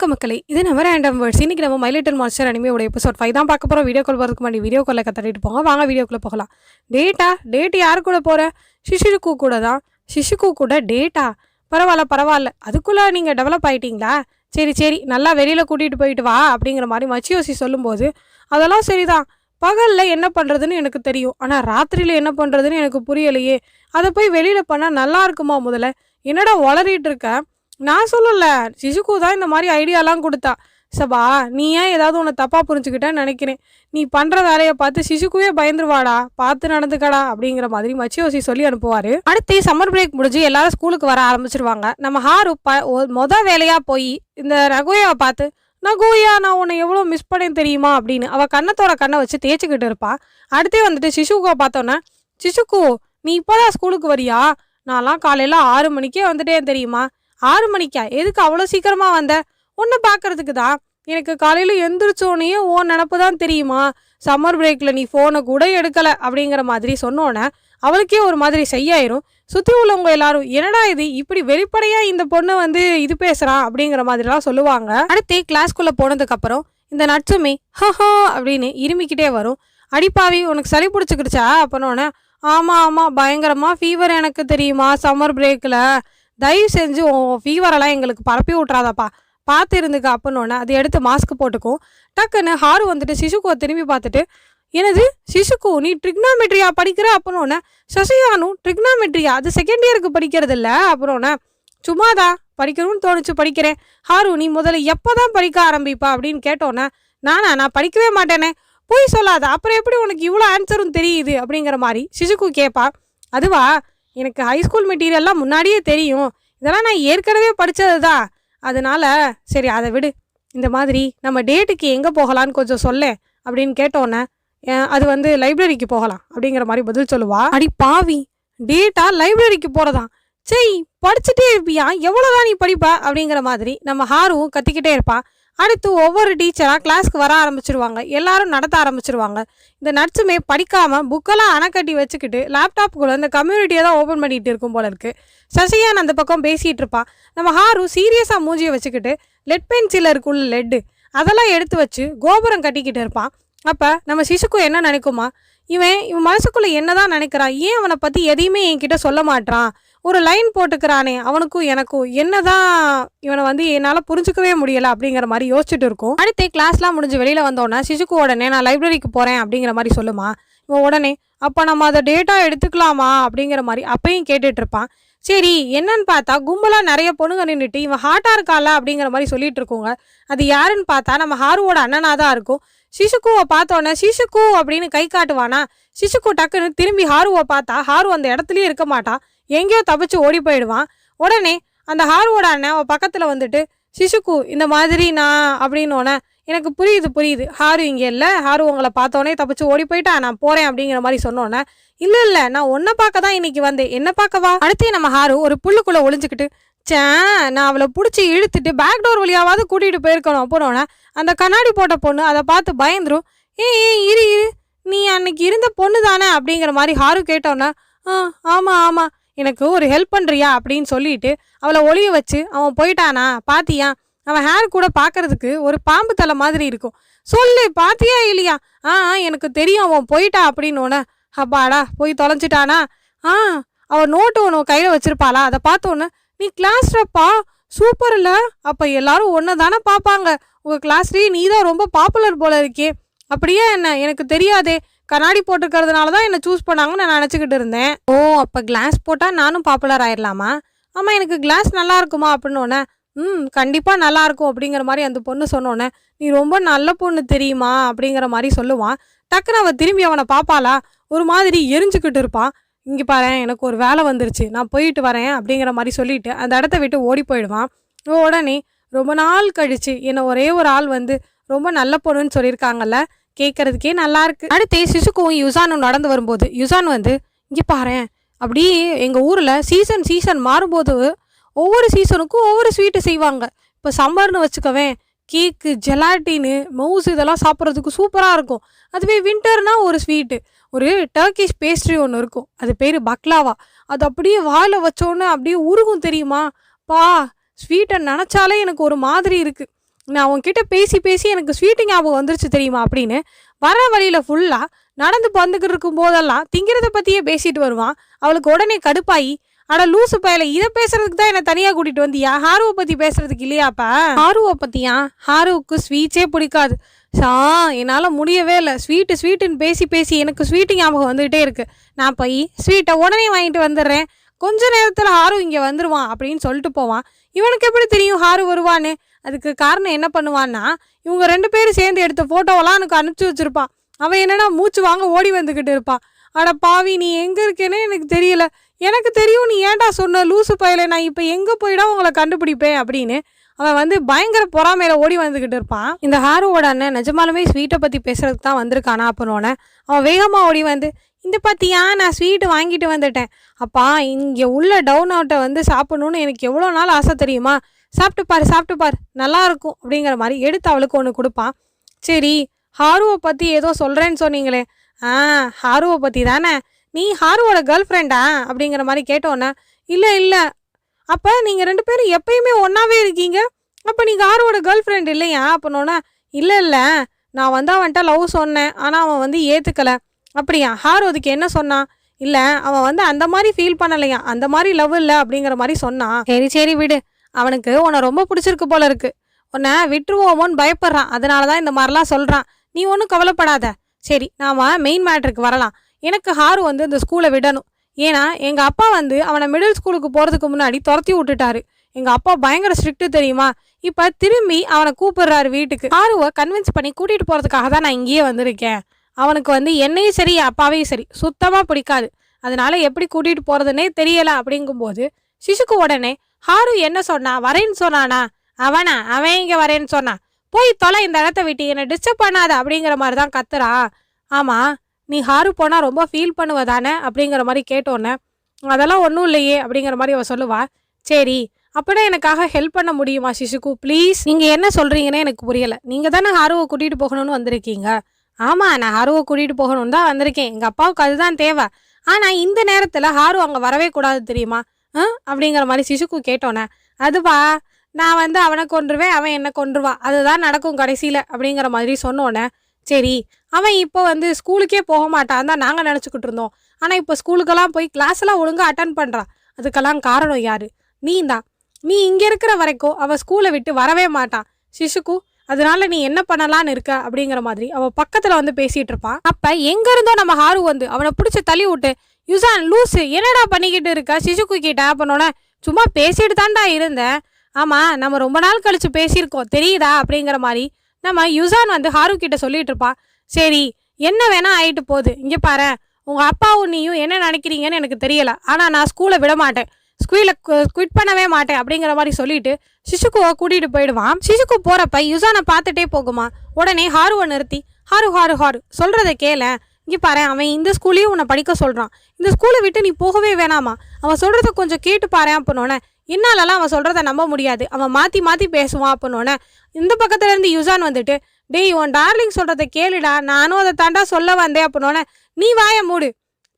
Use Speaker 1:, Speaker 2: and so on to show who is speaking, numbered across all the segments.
Speaker 1: வணக்கம் மக்களை இது நம்ம ரேண்டம் வேர்ட்ஸ் இன்றைக்கி நம்ம மைலிட்டல் மாஸ்டர் அனிமையோட எபிசோட் ஃபைவ் தான் பார்க்க போகிறோம் வீடியோ கால் வரதுக்கு முன்னாடி வீடியோ காலில் கத்தட்டிட்டு போங்க வாங்க வீடியோக்குள்ளே போகலாம். டேட்டா டேட் யார் கூட போகிற சிஷுக்கு கூட தான். சிஷுக்கு கூட டேட்டா பரவாயில்ல பரவாயில்ல. அதுக்குள்ளே நீங்கள் டெவலப் ஆகிட்டீங்களா சரி சரி. நல்லா வெளியில் கூட்டிகிட்டு போயிட்டு வா அப்படிங்கிற மாதிரி மச்சியோசி சொல்லும்போது அதெல்லாம் சரிதான். பகலில் என்ன பண்ணுறதுன்னு எனக்கு தெரியும். ஆனால் ராத்திரியில் என்ன பண்ணுறதுன்னு எனக்கு புரியலையே. அதை போய் வெளியில் பண்ணால் நல்லா இருக்குமா முதல்ல? என்னடா வளரிட்டு இருக்கேன் நான் சொல்லல. சிசுக்கு தான் இந்த மாதிரி ஐடியாலாம் கொடுத்தா. சபா நீ ஏன் ஏதாவது உன்னை தப்பாக புரிஞ்சுக்கிட்டேன்னு நினைக்கிறேன். நீ பண்ணுற வேலையை பார்த்து சிசுக்குவே பயந்துருவாடா. பார்த்து நடந்துக்கடா அப்படிங்கிற மாதிரி மச்சியோசி சொல்லி அனுப்புவார். அடுத்து சம்மர் பிரேக் முடிஞ்சு எல்லாரும் ஸ்கூலுக்கு வர ஆரம்பிச்சிருவாங்க. நம்ம ஹாரு ப மொதல் வேலையாக போய் இந்த நகோயாவை பார்த்து நகோயா நான் உன்னை எவ்வளோ மிஸ் பண்ணேன் தெரியுமா? அப்படின்னு அவள் கண்ணத்தோட கண்ணை வச்சு தேய்ச்சிக்கிட்டு இருப்பாள் அடுத்தே வந்துட்டு சிசுக்குவை பார்த்தோன்னே சிசுக்கு நீ இப்போதான் ஸ்கூலுக்கு வரியா? நான்லாம் காலையில் ஆறு மணிக்கே வந்துட்டேன் தெரியுமா? ஆறு மணிக்கா? எதுக்கு அவ்வளோ சீக்கிரமாக வந்த? உன்னை பார்க்கறதுக்கு தான் எனக்கு காலையில் எந்திரிச்சோன்னே ஓ நினப்பு தான் தெரியுமா சம்மர் பிரேக்கில் நீ ஃபோனை கூட எடுக்கலை அப்படிங்கிற மாதிரி சொன்னோன்னே அவளுக்கே ஒரு மாதிரி செய்யாயிரும். சுற்றி உள்ளவங்க எல்லாரும் என்னடா இது? இப்படி வெளிப்படையாக இந்த பொண்ணு வந்து இது பேசுகிறான் அப்படிங்கிற மாதிரிலாம் சொல்லுவாங்க. அடுத்து கிளாஸ்க்குள்ளே போனதுக்கப்புறம் இந்த நட்சுமே ஹஹோ அப்படின்னு இருமிக்கிட்டே வரும். அடிப்பாவி உனக்கு சளி பிடிச்சிக்கிடுச்சா? அப்பனோடனே ஆமாம் ஆமாம் பயங்கரமாக ஃபீவர் எனக்கு தெரியுமா சம்மர் பிரேக்கில் தயவு செஞ்சு உன் ஃபீவரெல்லாம் எங்களுக்கு பரப்பி விட்றாதாப்பா பார்த்து இருந்துக்க அப்படின்னோடனே அதை எடுத்து மாஸ்க் போட்டுக்கும் டக்குன்னு ஹாரு வந்துட்டு சிசுக்குவை திரும்பி பார்த்துட்டு எனது சிசுக்கு நீ ட்ரிக்னாமெட்ரியா படிக்கிற? அப்படின்னோடனே சசியானு ட்ரிக்னாமெட்ரியா அது செகண்ட் இயருக்கு படிக்கிறது இல்லை அப்புறம்னா சும்மாதா படிக்கணும்னு தோணுச்சு படிக்கிறேன். ஹாரு நீ முதல்ல எப்போ தான் படிக்க ஆரம்பிப்பா? அப்படின்னு கேட்டோன்னே நானா நான் படிக்கவே மாட்டேனே. போய் சொல்லாத. அப்புறம் எப்படி உனக்கு இவ்வளோ ஆன்சரும் தெரியுது? அப்படிங்கிற மாதிரி சிசுக்கு கேட்பா அதுவா? எனக்கு ஹைஸ்கூல் மெட்டீரியல்லாம் முன்னாடியே தெரியும். இதெல்லாம் நான் ஏற்கனவே படித்தது தான் அதனால் சரி அதை விடு. இந்த மாதிரி நம்ம டேட்டுக்கு எங்கே போகலான்னு கொஞ்சம் சொல்லேன் அப்படின்னு கேட்டோன்னே அது வந்து லைப்ரரிக்கு போகலாம் அப்படிங்கிற மாதிரி பதில் சொல்லுவா. அடி பாவி டேட்டா லைப்ரரிக்கு போகிறதான் சரி படிச்சுட்டே இருப்பியா? எவ்வளோதான் நீ படிப்ப? அப்படிங்கிற மாதிரி நம்ம ஹாரும் கத்திக்கிட்டே இருப்பான் அடுத்து ஒவ்வொரு டீச்சராக கிளாஸ்க்கு வர ஆரம்பிச்சிருவாங்க. எல்லாரும் நடத்த ஆரம்பிச்சிருவாங்க. இந்த நட்ஸுமே படிக்காமல் புக்கெல்லாம் அணைக்கட்டி வச்சுக்கிட்டு லேப்டாப்புக்குள்ளே இந்த கம்யூனிட்டியை தான் ஓப்பன் பண்ணிகிட்டு இருக்கும் போல இருக்கு. சசியான் அந்த பக்கம் பேசிகிட்டு இருப்பான் நம்ம ஹாரு சீரியஸாக மூஞ்சியை வச்சுக்கிட்டு லெட் பென்சில் இருக்குள்ள லெட்டு அதெல்லாம் எடுத்து வச்சு கோபுரம் கட்டிக்கிட்டு இருப்பான் அப்போ நம்ம சிசுக்கு என்ன நினைக்குமா? இவன் இவன் மனசுக்குள்ளே என்ன தான் நினைக்கிறான்? ஏன் அவனை பற்றி எதையுமே என்கிட்ட சொல்ல மாட்றான்? ஒரு லைன் போட்டுக்கிறானே அவனுக்கும் எனக்கும். என்னதான் இவனை வந்து என்னால் புரிஞ்சுக்கவே முடியல அப்படிங்கிற மாதிரி யோசிச்சுட்டு இருக்கும். அடுத்து கிளாஸ்லாம் முடிஞ்சு வெளியில் வந்தோடனே சிசுக்கு உடனே நான் லைப்ரரிக்கு போகிறேன் அப்படிங்கிற மாதிரி சொல்லுமா? இவன் உடனே அப்போ நம்ம அதை டேட்டா எடுத்துக்கலாமா? அப்படிங்கிற மாதிரி அப்பையும் கேட்டுட்டு இருப்பான். சரி என்னன்னு பார்த்தா கும்பலாக நிறைய பொண்ணுங்க நின்றுட்டு இவன் ஹாட்டாக இருக்கால அப்படிங்கிற மாதிரி சொல்லிட்டு இருக்கோங்க. அது யாருன்னு பார்த்தா நம்ம ஹாருவோட அண்ணனாக தான் இருக்கும். சிசுக்குவை பார்த்தோன்னே சிசுக்கு அப்படின்னு கை காட்டுவானா? சிசுக்கு டக்குன்னு திரும்பி ஹாருவை பார்த்தா ஹாரு அந்த இடத்துலயே இருக்க மாட்டான் எங்கேயோ தப்பிச்சு ஓடி போயிடுவான். உடனே அந்த ஹார்வோட அண்ணன் அவன் பக்கத்தில் வந்துட்டு சிசுக்கு இந்த மாதிரி நான் அப்படின்னோடனே எனக்கு புரியுது புரியுது. ஹாரு இங்கே இல்லை. ஹாரு உங்களை பார்த்தோன்னே தப்பிச்சு ஓடி போயிட்டா நான் போகிறேன் அப்படிங்கிற மாதிரி சொன்னோன்னே இல்லை இல்லை. நான் ஒன்றை பார்க்க தான் இன்னைக்கு வந்தேன். என்ன பார்க்கவா அடுத்து நம்ம ஹாரு ஒரு புல்லுக்குள்ளே ஒளிஞ்சுக்கிட்டு சே நான் அவளை பிடிச்சி இழுத்துட்டு பேக் டோர் வழியாவது கூட்டிகிட்டு போயிருக்கணும் போனோன்னே அந்த கண்ணாடி போட்ட பொண்ணு அதை பார்த்து பயந்துரும். ஏ ஏ இரு இரு. நீ அன்னைக்கு இருந்த பொண்ணு தானே அப்படிங்கிற மாதிரி ஹாரு கேட்டோன்னே ஆ ஆமாம் ஆமாம் எனக்கு ஒரு ஹெல்ப் பண்ணுறியா அப்படின்னு சொல்லிட்டு அவளை ஒளிய வச்சு அவன் போயிட்டானா? பாத்தியா? அவன் ஹேர் கூட பார்க்கறதுக்கு ஒரு பாம்பு தலை மாதிரி இருக்கும். சொல்லு பாத்தியா இல்லையா? ஆ ஆ, எனக்கு தெரியும் அவன் போயிட்டா அப்படின்னு அப்பாடா போய் தொலைஞ்சிட்டானா? ஆ அவன் நோட்டு ஒன்று கையில் வச்சுருப்பாளா? அதை பார்த்தோன்னே நீ கிளாஸ் ரப்பா சூப்பர் இல்லை அப்போ எல்லாரும் ஒன்று தானே பார்ப்பாங்க. உங்கள் கிளாஸ்லேயே நீ தான் ரொம்ப பாப்புலர் போல இருக்கே. அப்படியே என்ன? எனக்கு தெரியாதே. கண்ணாடி போட்டிருக்கிறதுனால தான் என்னை சூஸ் பண்ணாங்கன்னு நான் நினச்சிக்கிட்டு இருந்தேன். ஓ அப்போ கிளாஸ் போட்டால் நானும் பாப்புலர் ஆயிடலாமா ஆமாம் எனக்கு கிளாஸ் நல்லா இருக்குமா அப்படின்னோடனே ம் கண்டிப்பாக நல்லா இருக்கும் அப்படிங்கிற மாதிரி அந்த பொண்ணு சொன்னோன்னே நீ ரொம்ப நல்ல பொண்ணு தெரியுமா? அப்படிங்கிற மாதிரி சொல்லுவான். டக்குன்னு அவள் திரும்பி அவனை பாப்பாளா ஒரு மாதிரி எரிஞ்சுக்கிட்டு இருப்பான் இங்கே பாரு எனக்கு ஒரு வேலை வந்துருச்சு நான் போயிட்டு வரேன் அப்படிங்கிற மாதிரி சொல்லிட்டு அந்த இடத்த விட்டு ஓடி போயிடுவான். உடனே ரொம்ப நாள் கழித்து என்னை ஒரே ஒரு ஆள் வந்து ரொம்ப நல்ல பொண்ணுன்னு சொல்லியிருக்காங்கல்ல கேட்கறதுக்கே நல்லா இருக்கு. அடுத்து சிசுக்கும் யுசானும் நடந்து வரும்போது யுசான் வந்து இங்கே பாரேன். அப்படியே எங்கள் ஊரில் சீசன் சீசன் மாறும்போது ஒவ்வொரு சீசனுக்கும் ஒவ்வொரு ஸ்வீட்டு செய்வாங்க. இப்போ சம்மர்னு வச்சுக்கவேன் கேக்கு ஜெலாட்டின்னு மவுஸ் இதெல்லாம் சாப்பிட்றதுக்கு சூப்பராக இருக்கும். அதுவே வின்டர்னா ஒரு ஸ்வீட்டு ஒரு டர்க்கிஷ் பேஸ்ட்ரி ஒன்று இருக்கும். அது பேர் பக்லாவா அது அப்படியே வாயில் வச்சோன்னே அப்படியே உருகும் தெரியுமா? பா ஸ்வீட்டை நினச்சாலே எனக்கு ஒரு மாதிரி இருக்குது நான் உங்ககிட்ட பேசி பேசி எனக்கு ஸ்வீட்டு ஞாபகம் வந்துருச்சு தெரியுமா அப்படின்னு வர வழியில் ஃபுல்லாக நடந்து வந்துக்கிட்டு இருக்கும் போதெல்லாம் திங்கிறத பற்றியே பேசிட்டு வருவான். அவளுக்கு உடனே கடுப்பாயி ஆனால் லூசு பயல இதை பேசுறதுக்கு தான் என்ன தனியாக கூட்டிட்டு வந்தியா? ஹாருவை பற்றி பேசுறதுக்கு இல்லையாப்பா ஹாருவை பற்றியா ஹாருவுக்கு ஸ்வீட்ஸே பிடிக்காது. சா என்னால் முடியவே இல்லை. ஸ்வீட்டு ஸ்வீட்டுன்னு பேசி பேசி எனக்கு ஸ்வீட்டு ஞாபகம் வந்துகிட்டே இருக்கு. நான் போய் ஸ்வீட்டை உடனே வாங்கிட்டு வந்துடுறேன். கொஞ்ச நேரத்தில் ஹாரு இங்கே வந்துடுவான் அப்படின்னு சொல்லிட்டு போவான். இவனுக்கு எப்படி தெரியும் ஹாரு வருவான்னு? அதுக்கு காரணம் என்ன பண்ணுவான்னா இவங்க ரெண்டு பேரும் சேர்ந்து எடுத்த ஃபோட்டோவெல்லாம் எனக்கு அனுப்பிச்சி வச்சிருப்பான். அவன் என்னென்னா மூச்சு வாங்க ஓடி வந்துக்கிட்டு இருப்பான். அட பாவி நீ எங்கே இருக்கேனே எனக்கு தெரியல. எனக்கு தெரியும் நீ ஏன்டா சொன்ன லூசு பயல? நான் இப்போ எங்கே போயிடா உங்களை கண்டுபிடிப்பேன் அப்படின்னு அவன் வந்து பயங்கர பொறாமையில ஓடி வந்துக்கிட்டு இருப்பான். இந்த ஹாரோவோட அண்ணன் நிஜமாலுமே ஸ்வீட்டை பற்றி பேசுறதுக்கு தான் வந்திருக்கானா அப்பனோடனே அவன் வேகமாக ஓடி வந்து இந்த பார்த்தியா நான் ஸ்வீட்டு வாங்கிட்டு வந்துட்டேன். அப்பா இங்கே உள்ள டவுன் அவுட்டை வந்து சாப்பிட்ணுன்னு எனக்கு எவ்வளோ நாள் ஆசை தெரியுமா? சாப்பிட்டு பாரு சாப்பிட்டு பாரு நல்லாயிருக்கும் அப்படிங்கிற மாதிரி எடுத்து அவளுக்கு ஒன்று கொடுப்பான் சரி ஹாருவை பற்றி ஏதோ சொல்கிறேன்னு சொன்னீங்களே. ஆ ஹாருவை பற்றி தானே? நீ ஹாருவோட கேர்ள் ஃப்ரெண்டா அப்படிங்கிற மாதிரி கேட்டோன்னே இல்லை இல்லை. அப்போ நீங்கள் ரெண்டு பேரும் எப்பயுமே ஒன்றாவே இருக்கீங்க? அப்போ நீங்கள் ஹாருவோட கேர்ள் ஃப்ரெண்ட் இல்லையா? அப்பனோன்னே இல்லை இல்லை. நான் வந்து அவன்கிட்ட லவ் சொன்னேன். ஆனால் அவன் வந்து ஏற்றுக்கலை அப்படியா? ஹார் அதுக்கு என்ன சொன்னான் இல்லை அவன் வந்து அந்த மாதிரி ஃபீல் பண்ணலையா? அந்த மாதிரி லவ் இல்லை அப்படிங்கிற மாதிரி சொன்னான் சரி சரி விடு. அவனுக்கு உன்னை ரொம்ப பிடிச்சிருக்கு போல இருக்கு. உன்னை விட்டுருவோமோன்னு பயப்படுறான். அதனால தான் இந்த மாதிரிலாம் சொல்கிறான் நீ ஒன்றும் கவலைப்படாத. சரி நாம மெயின் மேட்ருக்கு வரலாம். எனக்கு ஹாரு வந்து இந்த ஸ்கூலை விடணும். ஏன்னா எங்கள் அப்பா வந்து அவனை மிடில் ஸ்கூலுக்கு போகிறதுக்கு முன்னாடி துரத்தி விட்டுட்டாரு. எங்கள் அப்பா பயங்கர ஸ்ட்ரிக்ட்டு தெரியுமா? இப்போ திரும்பி அவனை கூப்பிடுறாரு வீட்டுக்கு. ஹாருவை கன்வின்ஸ் பண்ணி கூட்டிகிட்டு போகிறதுக்காக தான் நான் இங்கேயே வந்திருக்கேன். அவனுக்கு வந்து என்னையும் சரி அப்பாவையும் சரி சுத்தமாக பிடிக்காது. அதனால எப்படி கூட்டிகிட்டு போகிறதுனே தெரியலை அப்படிங்கும்போது சிசுக்கு உடனே ஹாரு என்ன சொன்னா? வரேன்னு சொன்னானா? அவனா? அவன் இங்கே வரேன்னு சொன்னான் போய் தொலை இந்த இடத்த விட்டு. என்னை டிஸ்டர்ப் பண்ணாத அப்படிங்கிற மாதிரி தான் கத்துறா. ஆமாம் நீ ஹாரு போனால் ரொம்ப ஃபீல் பண்ணுவ தானே? அப்படிங்கிற மாதிரி கேட்டோன்னே அதெல்லாம் ஒன்றும் இல்லையே அப்படிங்கிற மாதிரி அவள் சொல்லுவா. சரி அப்படின்னா எனக்காக ஹெல்ப் பண்ண முடியுமா சிசுக்கு? ப்ளீஸ் நீங்கள் என்ன சொல்கிறீங்கன்னு எனக்கு புரியலை. நீங்கள் தானே ஹாருவை கூட்டிகிட்டு போகணும்னு வந்திருக்கீங்க. ஆமாம் நான் ஹாருவை கூட்டிகிட்டு போகணும்னு தான் வந்திருக்கேன். எங்கள் அப்பாவுக்கு அதுதான் தேவை. ஆனால் இந்த நேரத்தில் ஹாரு அங்கே வரவே கூடாது தெரியுமா? ஆ? அப்படிங்கிற மாதிரி சிசுக்கு கேட்டோன்னே அதுவா நான் வந்து அவனை கொன்றுவேன் அவன் என்ன கொன்றுவான் அதுதான் நடக்கும் கடைசியில் அப்படிங்கிற மாதிரி சொன்னோன்னே சரி அவன் இப்போ வந்து ஸ்கூலுக்கே போக மாட்டான் தான் நாங்கள் நினச்சிக்கிட்டு இருந்தோம். ஆனால் இப்போ ஸ்கூலுக்கெல்லாம் போய் கிளாஸ்லாம் ஒழுங்காக அட்டன் பண்ணுறான் அதுக்கெல்லாம் காரணம் யார்? நீ தான். நீ இங்கே இருக்கிற வரைக்கும் அவள் ஸ்கூலை விட்டு வரவே மாட்டான் சிசுக்கு அதனால நீ என்ன பண்ணலான்னு இருக்க அப்படிங்கிற மாதிரி அவன் பக்கத்துல வந்து பேசிட்டு இருப்பான் அப்ப எங்க இருந்தோ நம்ம ஹாரு வந்து அவனை பிடிச்சி தள்ளி விட்டு யுசான் லூசு என்னடா பண்ணிக்கிட்டு இருக்க? சிசுக்கு கிட்ட அப்பனோட சும்மா பேசிட்டு தான்டா இருந்தேன் ஆமா நம்ம ரொம்ப நாள் கழிச்சு பேசியிருக்கோம். தெரியுதா? அப்படிங்கிற மாதிரி நம்ம யுசான் வந்து ஹாரு கிட்ட சொல்லிட்டு இருப்பான் சரி என்ன வேணா ஆயிட்டு போகுது. இங்க பாரு உங்க அப்பாவும் நீயும் என்ன நினைக்கிறீங்கன்னு எனக்கு தெரியல. ஆனா நான் ஸ்கூலை விட மாட்டேன். ஸ்கூலில் குவிட் பண்ணவே மாட்டேன் அப்படிங்கிற மாதிரி சொல்லிட்டு சிசுக்குவை கூட்டிகிட்டு போயிடுவான். சிசுக்கு போகிறப்ப யுசானை பார்த்துட்டே போகுமா? உடனே ஹாருவை நிறுத்தி ஹாரு ஹாரு ஹாரு சொல்கிறத கேள. இங்கே பாரு அவன் இந்த ஸ்கூல்லையும் உன்னை படிக்க சொல்கிறான் இந்த ஸ்கூலை விட்டு நீ போகவே வேணாமா? அவன் சொல்கிறத கொஞ்சம் கேட்டு பாரு அப்படின்னோடனே என்னாலலாம் அவன் சொல்கிறத நம்ப முடியாது. அவன் மாற்றி மாற்றி பேசுவான் அப்படின்னோடனே இந்த பக்கத்துலேருந்து யுசான் வந்துட்டு டேய் உன் டார்லிங் சொல்கிறத கேளுடா. நானும் அதை தாண்டா சொல்ல வந்தேன். அப்படின்னோடனே நீ வாய மூடு.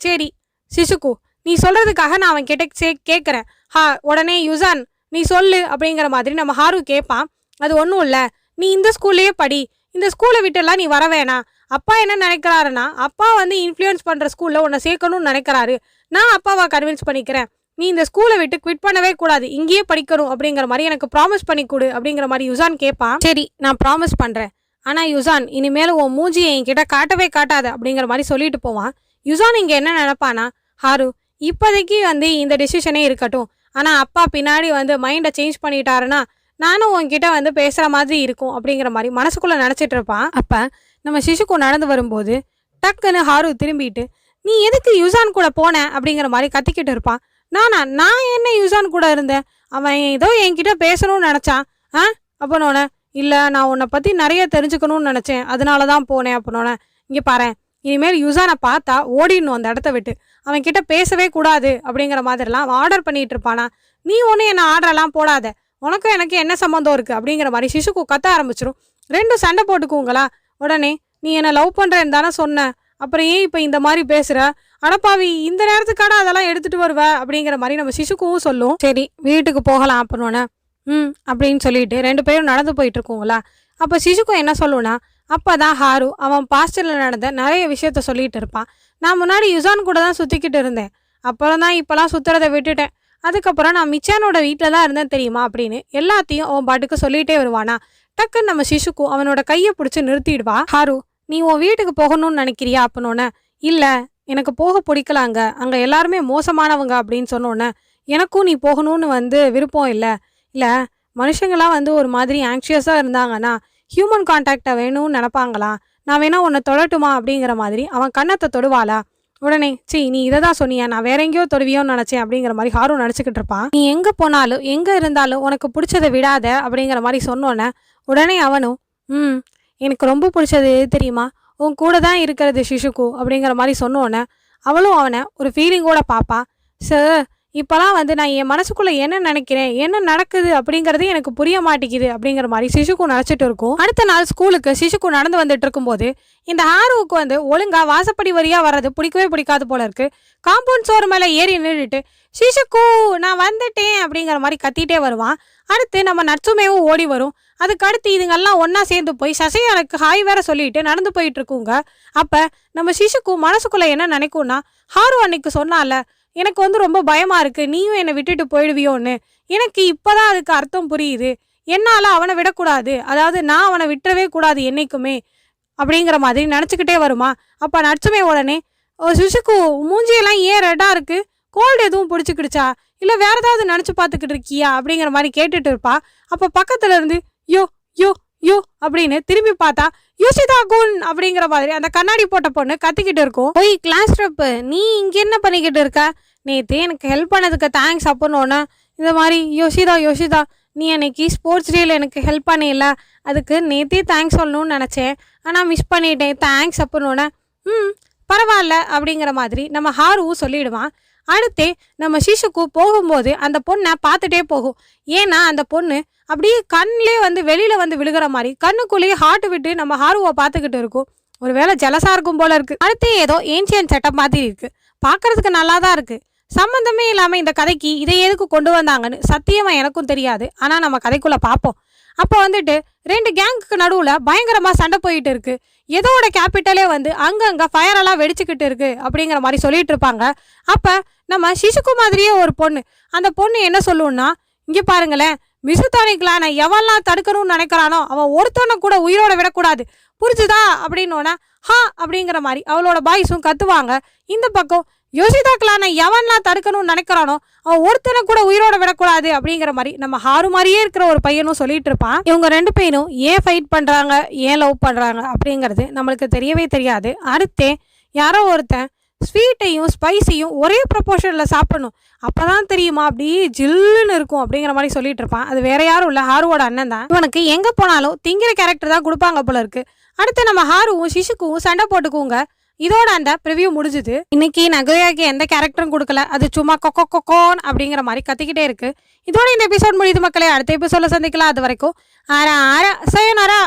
Speaker 1: சரி சிசுக்கு நீ சொல்கிறதுக்காக நான் அவன் கிட்ட சே கேட்குறேன் ஹா உடனே யுசான் நீ சொல்லு அப்படிங்கிற மாதிரி நம்ம ஹாரு கேட்பான் அது ஒன்றும் இல்லை. நீ இந்த ஸ்கூல்லையே படி. இந்த ஸ்கூலை விட்டுலாம் நீ வர வேணாம் அப்பா என்ன நினைக்கிறாருன்னா அப்பா வந்து இன்ஃப்ளூயன்ஸ் பண்ணுற ஸ்கூலில் உன்னை சேர்க்கணும்னு நினைக்கிறாரு. நான் அப்பாவை கன்வின்ஸ் பண்ணிக்கிறேன். நீ இந்த ஸ்கூலை விட்டு குவிட் பண்ணவே கூடாது. இங்கேயே படிக்கணும் அப்படிங்கிற மாதிரி எனக்கு ப்ராமிஸ் பண்ணி கொடு அப்படிங்கிற மாதிரி யுசான் கேட்பான் சரி நான் ப்ராமிஸ் பண்ணுறேன் ஆனால் யுசான் இனிமேல் உன் மூஞ்சி என்கிட்ட காட்டவே காட்டாத அப்படிங்கிற மாதிரி சொல்லிட்டு போவான். யுசான் இங்கே என்ன நினப்பானா ஹாரு இப்போதைக்கு வந்து இந்த டெசிஷனே இருக்கட்டும். ஆனால் அப்பா பின்னாடி வந்து மைண்டை சேஞ்ச் பண்ணிட்டாருன்னா நானும் உங்ககிட்ட வந்து பேசுகிற மாதிரி இருக்கும் அப்படிங்கிற மாதிரி மனசுக்குள்ளே நினச்சிட்டு இருப்பான். அப்போ நம்ம சிசுக்கு நடந்து வரும்போது டக்குன்னு ஹாரு திரும்பிட்டு நீ எதுக்கு யுசான் கூட போன? அப்படிங்கிற மாதிரி கத்திக்கிட்டு இருப்பான். நானா? நான் என்ன யுசான் கூட இருந்தேன்? அவன் ஏதோ என்கிட்ட பேசணும்னு நினச்சான். ஆ? அப்பனோன இல்லை நான் உன்னை பற்றி நிறைய தெரிஞ்சுக்கணும்னு நினச்சேன். அதனால தான் போனேன். அப்பனோன இங்கே பாரேன். இனிமேல் யுசானை பார்த்தா ஓடிடணும் அந்த இடத்த விட்டு. அவன் கிட்ட பேசவே கூடாது அப்படிங்கிற மாதிரிலாம் அவன் ஆர்டர் பண்ணிட்டு இருப்பானா நீ ஒன்றும் என்ன ஆர்டரெல்லாம் போடாத. உனக்கும் எனக்கு என்ன சம்மந்தம் இருக்குது அப்படிங்கிற மாதிரி சிசுக்கு கத்த ஆரம்பிச்சிடும் ரெண்டும் சண்டை போட்டுக்குங்களா உடனே நீ என்னை லவ் பண்ணுறேன்னு தானே சொன்ன. அப்புறம் ஏன் இப்போ இந்த மாதிரி பேசுகிற அடப்பாவி இந்த நேரத்துக்கான அதெல்லாம் எடுத்துகிட்டு வருவ? அப்படிங்கிற மாதிரி நம்ம சிசுக்கும் சொல்லும். சரி வீட்டுக்கு போகலாம் அப்படின்னு ம் அப்படின்னு சொல்லிட்டு ரெண்டு பேரும் நடந்து போயிட்டு இருக்கோங்களா அப்போ சிசுக்கும் என்ன சொல்லுனா அப்போ தான் ஹாரு அவன் பாஸ்டரில் நடந்த நிறைய விஷயத்த சொல்லிகிட்டு இருப்பான். நான் முன்னாடி யுசான் கூட தான் சுற்றிக்கிட்டு இருந்தேன். அப்புறம் தான் இப்போலாம் சுற்றுறதை விட்டுட்டேன். அதுக்கப்புறம் நான் மிச்சானோட வீட்டில் தான் இருந்தேன் தெரியுமா அப்படின்னு எல்லாத்தையும் அவன் பாட்டுக்கு சொல்லிகிட்டே வருவானா. டக்குன்னு நம்ம சிசுக்கு அவனோட கையை பிடிச்சி நிறுத்திடுவா. ஹாரு நீ உன் வீட்டுக்கு போகணும்னு நினைக்கிறியா? அப்பனோன்னே இல்லை எனக்கு போக பிடிக்கலாங்க. அங்கே எல்லாருமே மோசமானவங்க. அப்படின்னு சொன்னோன்னே எனக்கும் நீ போகணும்னு வந்து விருப்பம் இல்லை. இல்லை மனுஷங்களாம் வந்து ஒரு மாதிரி ஆங்ஷியஸாக இருந்தாங்கன்னா ஹியூமன் கான்டாக்டை வேணும்னு நினப்பாங்களா? நான் வேணா உன்னை தொடட்டுமா? அப்படிங்கிற மாதிரி அவன் கன்னத்தை தொடுவாளா? உடனே சி நீ இதை தான் சொன்னியா? நான் வேற எங்கேயோ தொடுவியோன்னு நினச்சேன் அப்படிங்கிற மாதிரி ஹாரும் நினச்சிக்கிட்டு இருப்பான். நீ எங்கே போனாலும் எங்கே இருந்தாலும் உனக்கு பிடிச்சதை விடாத அப்படிங்கிற மாதிரி சொன்னோன்னே உடனே அவனும் ம் எனக்கு ரொம்ப பிடிச்சது எது தெரியுமா? உன் கூட தான் இருக்கிறது சிசுக்கு அப்படிங்கிற மாதிரி சொன்னோன்னே அவளும் அவனை ஒரு ஃபீலிங்கோட பார்ப்பா சார் இப்போலாம் வந்து நான் என் மனசுக்குள்ளே என்ன நினைக்கிறேன்? என்ன நடக்குது? அப்படிங்கிறது எனக்கு புரிய மாட்டேங்குது அப்படிங்கிற மாதிரி சிசுக்கு நினச்சிட்டு இருக்கும். அடுத்த நாள் ஸ்கூலுக்கு சிசுக்கு நடந்து வந்துட்டு இருக்கும்போது இந்த ஹாருவுக்கு வந்து ஒழுங்காக வாசப்படி வரியாக வர்றது பிடிக்கவே பிடிக்காது போல இருக்கு. காம்பவுண்ட் சோறு மேலே ஏறி நின்றுட்டு சிசுக்கு நான் வந்துட்டேன் அப்படிங்கிற மாதிரி கத்திட்டே வருவான். அடுத்து நம்ம நட்சுமேவும் ஓடி வரும். அதுக்கு அடுத்து இதுங்கெல்லாம் ஒன்றா சேர்ந்து போய் சசையானுக்கு ஹாய் வேற சொல்லிட்டு நடந்து போயிட்டு இருக்குங்க. அப்போ நம்ம சிசுக்கு மனசுக்குள்ளே என்ன நினைக்கும்னா ஹாரு அன்னைக்கு சொன்னால எனக்கு வந்து ரொம்ப பயமாக இருக்குது நீயும் என்னை விட்டுட்டு போயிடுவியோன்னு. எனக்கு இப்போ தான் அதுக்கு அர்த்தம் புரியுது. என்னால் அவனை விடக்கூடாது. அதாவது நான் அவனை விட்டுறவே கூடாது என்னைக்குமே. அப்படிங்கிற மாதிரி நினச்சிக்கிட்டே வருமா? அப்போ நட்சுமே உடனே சுஷுக்கு மூஞ்சியெல்லாம் ஏன் ரெட்டாக இருக்குது கோல்டு எதுவும் பிடிச்சிக்கிடுச்சா? இல்லை வேறு ஏதாவது நினச்சி பார்த்துக்கிட்டு இருக்கியா? அப்படிங்கிற மாதிரி கேட்டுட்டு இருப்பா. அப்போ பக்கத்துலேருந்து யோ யோ யோ அப்படின்னு திரும்பி பார்த்தா யோசிதா குன் அப்படிங்கிற மாதிரி. அந்த கண்ணாடி போட்ட பொண்ணு கத்திக்கிட்டு இருக்கும். போய் கிளாஸ் ட்ரிப்பு நீ இங்க என்ன பண்ணிக்கிட்டு இருக்க? நேற்று எனக்கு ஹெல்ப் பண்ணதுக்கு தேங்க்ஸ் அப்பனோன்னு இந்த மாதிரி யோசிதா யோசிதா நீ அன்னைக்கு ஸ்போர்ட்ஸ் டேயில் எனக்கு ஹெல்ப் பண்ணியில அதுக்கு நேத்தே தேங்க்ஸ் சொல்லணும்னு நினச்சேன். ஆனால் மிஸ் பண்ணிட்டேன். தேங்க்ஸ் அப்பனோன்னு ம் பரவாயில்ல அப்படிங்கிற மாதிரி நம்ம ஹாருவும் சொல்லிடுவான். அடுத்தே நம்ம சிசுக்கு போகும்போது அந்த பொண்ணை பார்த்துட்டே போகும். ஏன்னா அந்த பொண்ணு அப்படியே கண்ணிலே வந்து வெளியில் வந்து விழுகிற மாதிரி கண்ணுக்குள்ளேயே ஹார்ட் விட்டு நம்ம ஹார்வை பார்த்துக்கிட்டு இருக்கும். ஒருவேளை ஜலசாக இருக்கும் போல இருக்குது அடுத்து ஏதோ ஏன்ஷியன் செட்டப் மாதிரி இருக்குது பார்க்கறதுக்கு நல்லா தான் இருக்குது சம்மந்தமே இல்லாமல் இந்த கதைக்கு இதை எதுக்கு கொண்டு வந்தாங்கன்னு சத்தியமாக எனக்கும் தெரியாது. ஆனால் நம்ம கதைக்குள்ளே பார்ப்போம். அப்போ வந்துட்டு ரெண்டு கேங்குக்கு நடுவில் பயங்கரமாக சண்டை போயிட்டு இருக்கு. எதோட கேபிட்டலே வந்து அங்கங்கே ஃபயரெல்லாம் வெடிச்சுக்கிட்டு இருக்கு அப்படிங்கிற மாதிரி சொல்லிட்டு இருப்பாங்க. அப்போ நம்ம சிசுக்கு மாதிரியே ஒரு பொண்ணு. அந்த பொண்ணு என்ன சொல்லுன்னா இங்கே பாருங்களேன் மிசுத்தானிக்கலான எவன்லாம் தடுக்கணும்னு நினைக்கிறானோ அவன் ஒருத்தனை கூட உயிரோட விடக்கூடாது. புரிஞ்சுதா? அப்படின்னோன்னா ஹா! அப்படிங்கிற மாதிரி அவளோட பாய்ஸும் கத்துவாங்க. இந்த பக்கம் யோசிதாக்களான எவன்லாம் தடுக்கணும்னு நினைக்கிறானோ அவன் ஒருத்தனை கூட உயிரோட விடக்கூடாது அப்படிங்கிற மாதிரி நம்ம ஹாரு மாதிரியே இருக்கிற ஒரு பையனும் சொல்லிட்டு இருப்பான். இவங்க ரெண்டு பையனும் ஏன் ஃபைட் பண்ணுறாங்க ஏன் லவ் பண்ணுறாங்க அப்படிங்கிறது நம்மளுக்கு தெரியவே தெரியாது. அடுத்தே யாரோ ஒருத்தன் ஸ்வீட்டையும் ஸ்பைஸையும் ஒரே ப்ரொப்போர்ஷனில் சாப்பிடணும். அப்பதான் தெரியுமா? அப்படி ஜில்லுன்னு இருக்கும் அப்படிங்கிற மாதிரி சொல்லிட்டு இருப்பான். அது வேற யாரும் இல்லை. ஹாருவோட அண்ணன் தான். இவனுக்கு எங்கே போனாலும் திங்கிற கேரக்டர் தான் கொடுப்பாங்க போல இருக்கு. அடுத்து நம்ம ஹாருவும் சிசுக்கும் சண்டை போட்டுக்குங்க. இதோட அந்த ப்ரிவியூ முடிஞ்சுது. இன்னைக்கு நகையாக்கு எந்த கேரக்டரும் கொடுக்கல. அது சும்மா கொக்கோ கொக்கோன் அப்படிங்கிற மாதிரி கத்திக்கிட்டே இருக்கு. இதோட இந்த எபிசோட் முடியுது மக்களே. அடுத்த எபிசோட சந்திக்கலாம். அது வரைக்கும் ஆரா ஆரா சயனாரா